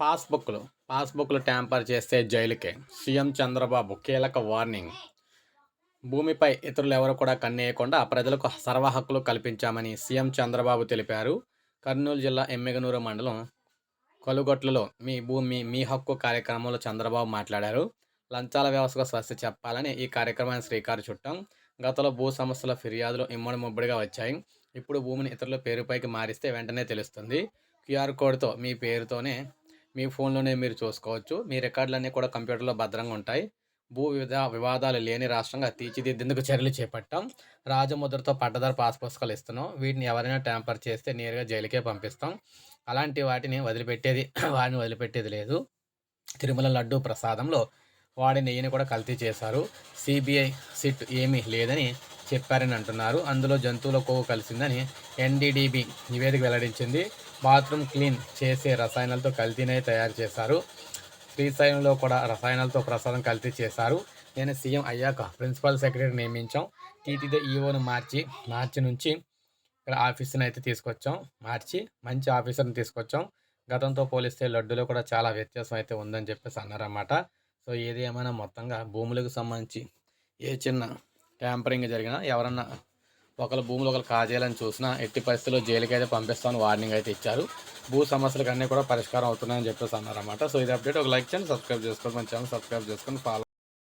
పాస్బుక్లు పాస్బుక్లు ట్యాంపర్ చేస్తే జైలుకే. సీఎం చంద్రబాబు కీలక వార్నింగ్. భూమిపై ఇతరులు ఎవరు కూడా కన్నేయకుండా ప్రజలకు సర్వ హక్కులు కల్పించామని సీఎం చంద్రబాబు తెలిపారు. కర్నూలు జిల్లా ఎమ్మిగనూరు మండలం కలుగొట్లలో మీ భూమి మీ హక్కు కార్యక్రమంలో చంద్రబాబు మాట్లాడారు. లంచాల వ్యవస్థకు స్వస్తి చెప్పాలని ఈ కార్యక్రమాన్ని శ్రీకారు చుట్టాం. గతంలో భూ సమస్యల ఫిర్యాదులు ఇమ్మడి ముబ్బడిగా వచ్చాయి. ఇప్పుడు భూమిని ఇతరుల పేరుపైకి మారిస్తే వెంటనే తెలుస్తుంది. క్యూఆర్ కోడ్తో మీ పేరుతోనే మీ ఫోన్లోనే మీరు చూసుకోవచ్చు. మీ రికార్డులన్నీ కూడా కంప్యూటర్లో భద్రంగా ఉంటాయి. భూ వివిధ వివాదాలు లేని రాష్ట్రంగా తీర్చిదిద్దేందుకు చర్యలు చేపట్టాం. రాజముద్రతో పట్టదారు పాస్ పుస్తకాలు ఇస్తున్నాం. వీటిని ఎవరైనా ట్యాంపర్ చేస్తే నేరుగా జైలుకే పంపిస్తాం. అలాంటి వాటిని వదిలిపెట్టేది వారిని వదిలిపెట్టేది లేదు. తిరుమల లడ్డు ప్రసాదంలో వాడి నెయ్యిని కూడా కల్తీ చేశారు. సిబిఐ సిట్ ఏమీ లేదని చెప్పారని అంటున్నారు. అందులో జంతువుల కొవ్వు కలిసిందని ఎన్డీడీబీ నివేదిక వెల్లడించింది. బాత్రూమ్ క్లీన్ చేసే రసాయనాలతో కల్తీనే తయారు చేశారు. శ్రీశైలంలో కూడా రసాయనాలతో ప్రసాదం కల్తీ చేశారు. నేను సీఎం అయ్యాక ప్రిన్సిపల్ సెక్రటరీ నియమించాం. టీటీడీ ఈఓను మార్చి మార్చి నుంచి ఇక్కడ ఆఫీస్ని అయితే తీసుకొచ్చాం. మార్చి మంచి ఆఫీసర్ని తీసుకొచ్చాం. గతంతో పోలిస్తే లడ్డులో కూడా చాలా వ్యత్యాసం అయితే ఉందని చెప్పేసి అన్నారన్నమాట. సో ఏది ఏమైనా మొత్తంగా భూములకు సంబంధించి ఏ చిన్న ట్యాంపరింగ్ జరిగినా ఎవరన్నా ఒకళ్ళ భూములు ఒకరు కాజేయాలని చూసినా ఎట్టి పరిస్థితుల్లో జైలుకి అయితే పంపిస్తామని వార్నింగ్ అయితే ఇచ్చారు. భూ సమస్యలకు అన్నీ కూడా పరిష్కారం అవుతున్నాయని చెప్పేసి అన్నారన్నమాట. సో ఇది అప్డేట్ ఒక లైక్ చేయండి సబ్స్క్రైబ్ చేసుకోండి మన ఛానల్ సబ్స్క్రైబ్ చేసుకొని ఫాలో